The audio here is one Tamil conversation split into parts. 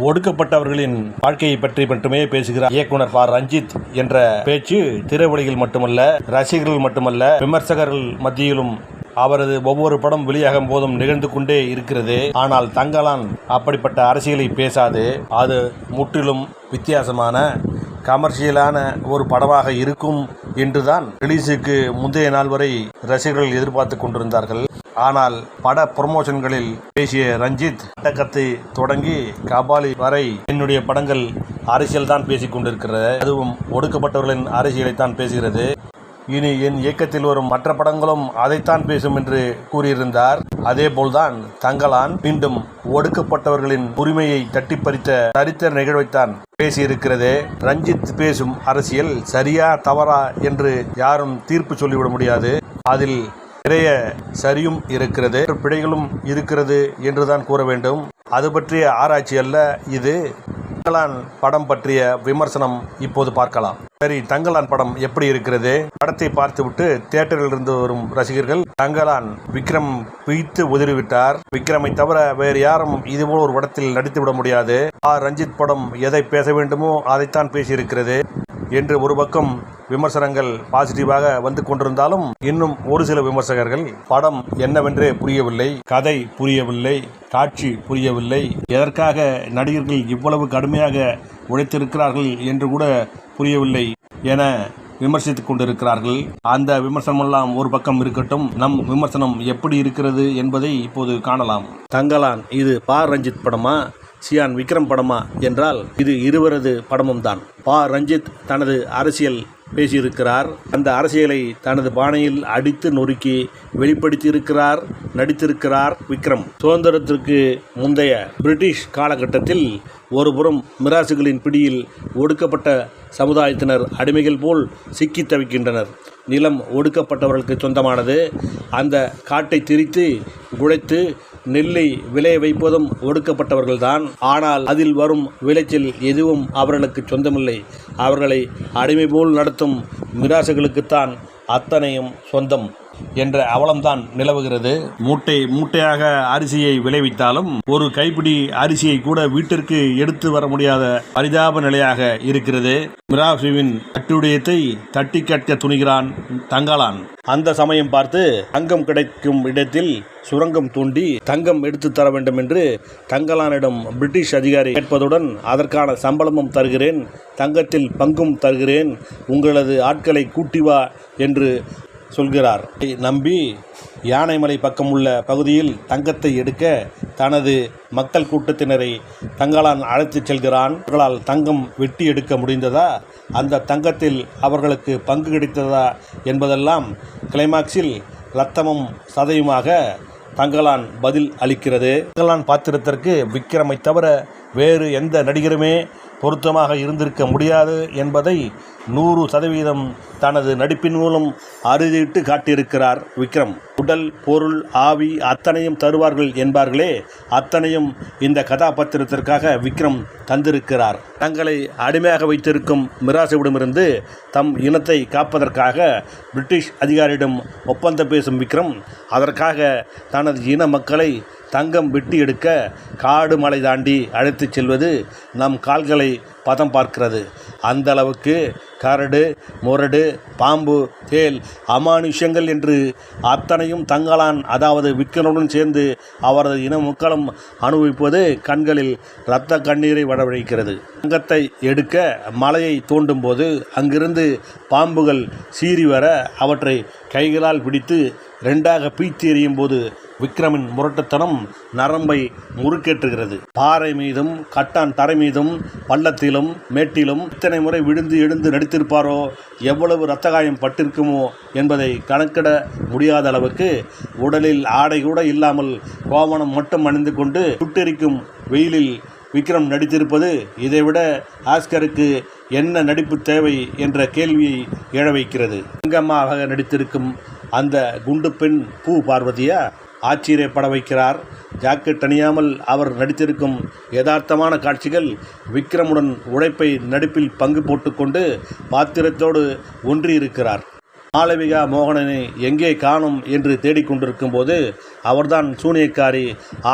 ஒடுக்கப்பட்டவர்களின் வாழ்க்கையை பற்றி மட்டுமே பேசுகிறார் இயக்குனர் பா. ரஞ்சித் என்ற பேச்சு திரையுலகில் மட்டுமல்ல ரசிகர்கள் மட்டுமல்ல விமர்சகர்கள் மத்தியிலும் அவரது ஒவ்வொரு படம் வெளியாகும் போதும் நிகழ்ந்து கொண்டே இருக்கிறது. ஆனால் தங்கலான் அப்படிப்பட்ட அரசியலை பேசாது. அது முற்றிலும் வித்தியாசமான கமர்ஷியலான ஒரு படமாக இருக்கும் என்றுதான் ரிலீஸுக்கு முந்தைய நாள் வரை ரசிகர்கள் எதிர்பார்த்து கொண்டிருந்தார்கள். ஆனால் பட ப்ரொமோஷன்களில் பேசிய ரஞ்சித் அட்டகத்தை தொடங்கி கபாலி வரை என்னுடைய படங்கள் அரசியல் தான் பேசிக் கொண்டிருக்கிறது. அதுவும் ஒடுக்கப்பட்டவர்களின் அரசியலை தான் பேசுகிறது. இனி என் இயக்கத்தில் வரும் மற்ற படங்களும் அதைத்தான் பேசும் என்று கூறியிருந்தார். அதேபோல்தான் தங்களான் மீண்டும் ஒடுக்கப்பட்டவர்களின் உரிமையை தட்டி பறித்த சரித்திர நிகழ்வைத்தான் பேசியிருக்கிறது. ரஞ்சித் பேசும் அரசியல் சரியா தவறா என்று யாரும் தீர்ப்பு சொல்லிவிட முடியாது. அதில் நிறைய சரியும் இருக்கிறது பிழைகளும் இருக்கிறது என்றுதான் கூற வேண்டும். அது பற்றிய ஆராய்ச்சி அல்ல இது தங்கலான் படம் பற்றிய விமர்சனம் இப்போது பார்க்கலாம். சரி தங்கலான் படம் எப்படி இருக்கிறது? படத்தை பார்த்துவிட்டு தியேட்டரில் இருந்து வரும் ரசிகர்கள் தங்கலான் விக்ரம் பிய்த்து உதறிவிட்டார். விக்ரமை தவிர வேறு யாரும் இதுபோல் ஒரு படத்தில் நடித்து விட முடியாது. ஆ ரஞ்சித் படம் எதை பேச வேண்டுமோ அதைத்தான் பேசியிருக்கிறது. என்று ஒரு பக்கம் விமர்சனங்கள் பாசிட்டிவாக வந்து கொண்டிருந்தாலும் இன்னும் ஒரு சில விமர்சகர்கள் படம் என்னவென்றே புரியவில்லை கதை புரியவில்லை காட்சி புரியவில்லை எதற்காக நடிகர்கள் இவ்வளவு கடுமையாக உழைத்திருக்கிறார்கள் என்று கூட புரியவில்லை என விமர்சித்துக் கொண்டிருக்கிறார்கள். அந்த விமர்சனமெல்லாம் ஒரு பக்கம் இருக்கட்டும் நம் விமர்சனம் எப்படி இருக்கிறது என்பதை இப்போது காணலாம். தங்கலான் இது பா. ரஞ்சித் படமா? சியான் விக்ரம் படமா என்றால் இது இருவரது படமும் தான் பா. ரஞ்சித் தனது அரசியல் பேசியிருக்கிறார். அந்த அரசியலை தனது பாணியில் அடித்து நொறுக்கி வெளிப்படுத்தியிருக்கிறார் நடித்திருக்கிறார் விக்ரம். சுதந்திரத்திற்கு முந்தைய பிரிட்டிஷ் காலகட்டத்தில் ஒருபுறம் மிராசுகளின் பிடியில் ஒடுக்கப்பட்ட சமுதாயத்தினர் அடிமைகள் போல் சிக்கி தவிக்கின்றனர். நிலம் ஒடுக்கப்பட்டவர்களுக்கு சொந்தமானது. அந்த காட்டை திரித்து குழைத்து நெல்லை விளைய வைப்பதும் ஒடுக்கப்பட்டவர்கள்தான். ஆனால் அதில் வரும் விளைச்சல் எதுவும் அவர்களுக்கு சொந்தமில்லை. அவர்களை அடிமை போல் நடத்தும் மிராசுகளுக்குத்தான் அத்தனையும் சொந்தம். என்ற அவலம்தான் நிலவுகிறது. மூட்டை மூட்டையாக அரிசியை விளைவித்தாலும் ஒரு கைப்பிடி அரிசியை கூட வீட்டிற்கு எடுத்து வர முடியாத பரிதாப நிலையாக இருக்கிறது. மிராஃபிவின் கட்டுடையத்தை தட்டி கேட்க துணிகிறான் தங்கலான் அந்த சமயம் பார்த்து தங்கம் கிடைக்கும் இடத்தில் சுரங்கம் தூண்டி தங்கம் எடுத்து தர வேண்டும் என்று தங்கலானிடம் பிரிட்டிஷ் அதிகாரி கேட்பதுடன் அதற்கான சம்பளமும் தருகிறேன் தங்கத்தில் பங்கும் தருகிறேன் உங்களது ஆட்களை கூட்டி வா என்று சொல்கிறார். நம்பி யானைமலை பக்கம் உள்ள பகுதியில் தங்கத்தை எடுக்க தனது மக்கள் கூட்டத்தினரை தங்களான் அழைத்துச் செல்கிறான். அவர்களால் தங்கம் வெட்டி எடுக்க முடிந்ததா? அந்த தங்கத்தில் அவர்களுக்கு பங்கு கிடைத்ததா என்பதெல்லாம் கிளைமாக்ஸில் ரத்தமும் சதையுமாக தங்கலான் பதில் அளிக்கிறது. தங்கலான் பாத்திரத்திற்கு விக்ரமை தவிர வேறு எந்த நடிகருமே பொருத்தமாக இருந்திருக்க முடியாது என்பதை நூறு சதவீதம் தனது நடிப்பின் மூலம் அறுதிட்டு காட்டியிருக்கிறார் விக்ரம். உடல் பொருள் ஆவி அத்தனையும் தருவார்கள் என்பார்களே. அத்தனையும் இந்த கதாபாத்திரத்திற்காக விக்ரம் தந்திருக்கிறார். தங்களை அடிமையாக வைத்திருக்கும் மிராசுவிடமிருந்து தம் இனத்தை காப்பதற்காக பிரிட்டிஷ் அதிகாரியிடம் ஒப்பந்தம் பேசும் விக்ரம் அதற்காக தனது இன மக்களை தங்கம் வெட்டி எடுக்க காடு மலை தாண்டி அழைத்துச் செல்வது நம் கால்களை பதம் பார்க்கிறது. அந்த அளவுக்கு கரடு முரடு பாம்பு தேல் அமானுஷங்கள் என்று அத்தனையும் தங்களான் அதாவது விக்கனுடன் சேர்ந்து அவரது இன முக்களம் அனுபவிப்பது கண்களில் இரத்த கண்ணீரை வடவழைக்கிறது தங்கத்தை எடுக்க மலையை தோண்டும் போது அங்கிருந்து பாம்புகள் சீறி வர அவற்றை கைகளால் பிடித்து ரெண்டாக பீச்சி எறியும் போது விக்ரமின் முரட்டுத்தனம் நரம்பை முறுக்கேற்றுகிறது. பாறை மீதும் கட்டான் தரை மீதும் பள்ளத்திலும் மேட்டிலும் இத்தனை முறை விழுந்து எழுந்து நடித்திருப்பாரோ எவ்வளவு இரத்த காயம் பட்டிருக்குமோ என்பதை கணக்கிட முடியாத அளவுக்கு உடலில் ஆடை கூட இல்லாமல் கோவணம் மட்டும் அணிந்து கொண்டு சுட்டெரிக்கும் வெயிலில் விக்ரம் நடித்திருப்பது இதைவிட ஆஸ்கருக்கு என்ன நடிப்பு தேவை என்ற கேள்வியை எழ வைக்கிறது. அங்கம்மாக நடித்திருக்கும் அந்த குண்டு பெண் பூ பார்வதியா? ஆச்சரியப்பட வைக்கிறார். ஜாக்கெட் அணியாமல் அவர் நடித்திருக்கும் யதார்த்தமான காட்சிகள் விக்ரமுடன் உழைப்பை நடிப்பில் பங்கு போட்டுக்கொண்டு பாத்திரத்தோடு ஒன்றியிருக்கிறார். மாளவிகா மோகனனை எங்கே காணும் என்று தேடிக்கொண்டிருக்கும் போது அவர்தான் சூனியக்காரி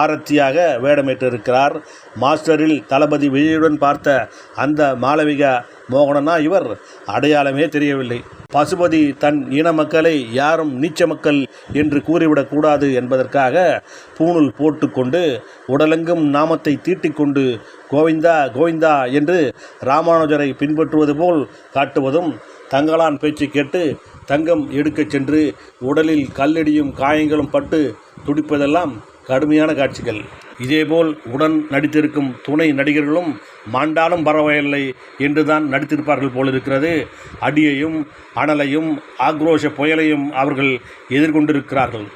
ஆரத்தியாக வேடமேற்றிருக்கிறார். மாஸ்டரில் தளபதி விஜயுடன் பார்த்த அந்த மாளவிகா மோகனனா இவர் அடையாளமே தெரியவில்லை. பசுபதி தன் இன மக்களை யாரும் நீச்ச மக்கள் என்று கூறிவிடக்கூடாது என்பதற்காக பூணூல் போட்டுக்கொண்டு உடலெங்கும் நாமத்தை தீட்டிக்கொண்டு கோவிந்தா கோவிந்தா என்று ராமானுஜரை பின்பற்றுவது போல் காட்டுவதும் தங்களான் பேச்சு கேட்டு தங்கம் எடுக்கச் சென்று உடலில் கல்லடியும் காயங்களும் பட்டு துடிப்பதெல்லாம் கடுமையான காட்சிகள். இதேபோல் உடன் நடித்திருக்கும் துணை நடிகர்களும் மாண்டாலும் பரவாயில்லை என்றுதான் நடித்திருப்பார்கள் போலிருக்கிறது. அடியையும் அனலையும் ஆக்ரோஷ புயலையும் அவர்கள் எதிர்கொண்டிருக்கிறார்கள்.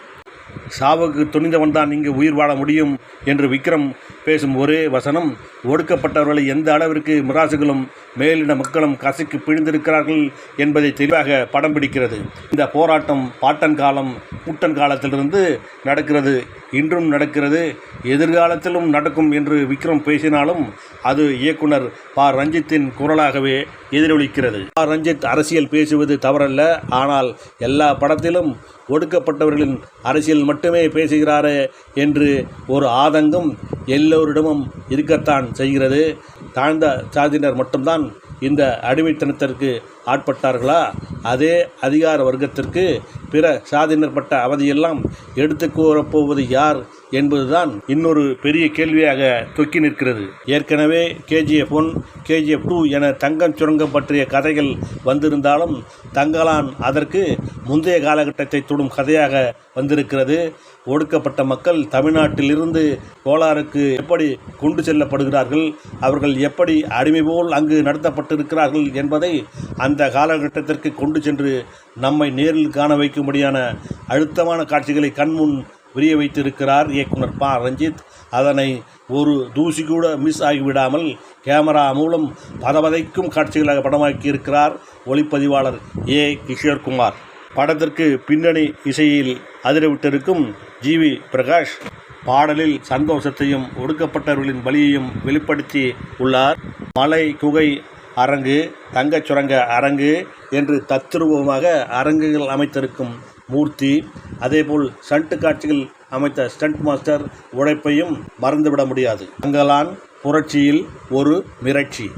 சாவுக்கு துணிந்தவன் தான் இங்கு உயிர் வாழ முடியும் என்று விக்ரம் பேசும் ஒரே வசனம் ஒடுக்கப்பட்டவர்களை எந்த அளவிற்கு மிராசுகளும் மேலிட மக்களும் கசக்கி பிழிந்திருக்கிறார்கள் என்பதை தெளிவாக படம் பிடிக்கிறது. இந்த போராட்டம் பாட்டன் காலம் முட்டன் காலத்திலிருந்து நடக்கிறது. இன்றும் நடக்கிறது. எதிர்காலத்திலும் நடக்கும் என்று விக்ரம் பேசினாலும் அது இயக்குனர் ப. ரஞ்சித்தின் குரலாகவே எதிரொலிக்கிறது. ப. ரஞ்சித் அரசியல் பேசுவது தவறல்ல. ஆனால் எல்லா படத்திலும் ஒடுக்கப்பட்டவர்களின் அரசியல் மட்டும் மட்டுமே பேசுகிறாரே என்று ஒரு ஆதங்கம் எல்லோரிடமும் இருக்கத்தான் செய்கிறது. தாழ்ந்த சாதியினர் மட்டும்தான் இந்த அடிமைத்தனத்திற்கு ஆட்பட்டார்களா? அதே அதிகார வர்க்கத்திற்கு பிற சாதியினர் பட்ட அவதியெல்லாம் எடுத்து கூறப்போவது யார் என்பதுதான் இன்னொரு பெரிய கேள்வியாக தொக்கி நிற்கிறது. ஏற்கனவே கேஜிஎஃப் ஒன் கேஜிஎஃப் டூ என தங்கம் சுரங்கம் பற்றிய கதைகள் வந்திருந்தாலும் தங்கலான் அதற்கு முந்தைய காலகட்டத்தை தொடும் கதையாக வந்திருக்கிறது. ஒடுக்கப்பட்ட மக்கள் தமிழ்நாட்டிலிருந்து கோலாருக்கு எப்படி கொண்டு செல்லப்படுகிறார்கள் அவர்கள் எப்படி அடிமை போல் அங்கு நடத்தப்பட்டிருக்கிறார்கள் என்பதை அந்த காலகட்டத்திற்கு கொண்டு சென்று நம்மை நேரில் காண வைக்கும்படியான அழுத்தமான காட்சிகளை கண்முன் புரிய வைத்திருக்கிறார் இயக்குனர் ப. ரஞ்சித். அதனை ஒரு தூசி கூட மிஸ் ஆகிவிடாமல் கேமரா மூலம் பதவதைக்கும் காட்சிகளாக படமாக்கியிருக்கிறார் ஒளிப்பதிவாளர் ஏ. கிஷோர்குமார். படத்திற்கு பின்னணி இசையில் அதிரவிட்டிருக்கும் ஜிவி பிரகாஷ் பாடலில் சந்தோஷத்தையும் ஒடுக்கப்பட்டவர்களின் வழியையும் வெளிப்படுத்தி உள்ளார். மலை குகை அரங்கு தங்கச் சுரங்க அரங்கு என்று தத்ரூபமாக அரங்குகள் அமைத்திருக்கும் மூர்த்தி அதேபோல் ஸ்டண்ட் காட்சிகள் அமைத்த ஸ்டண்ட் மாஸ்டர் உழைப்பையும் மறந்துவிட முடியாது. தங்கலான் புரட்சியில் ஒரு மிரட்சி.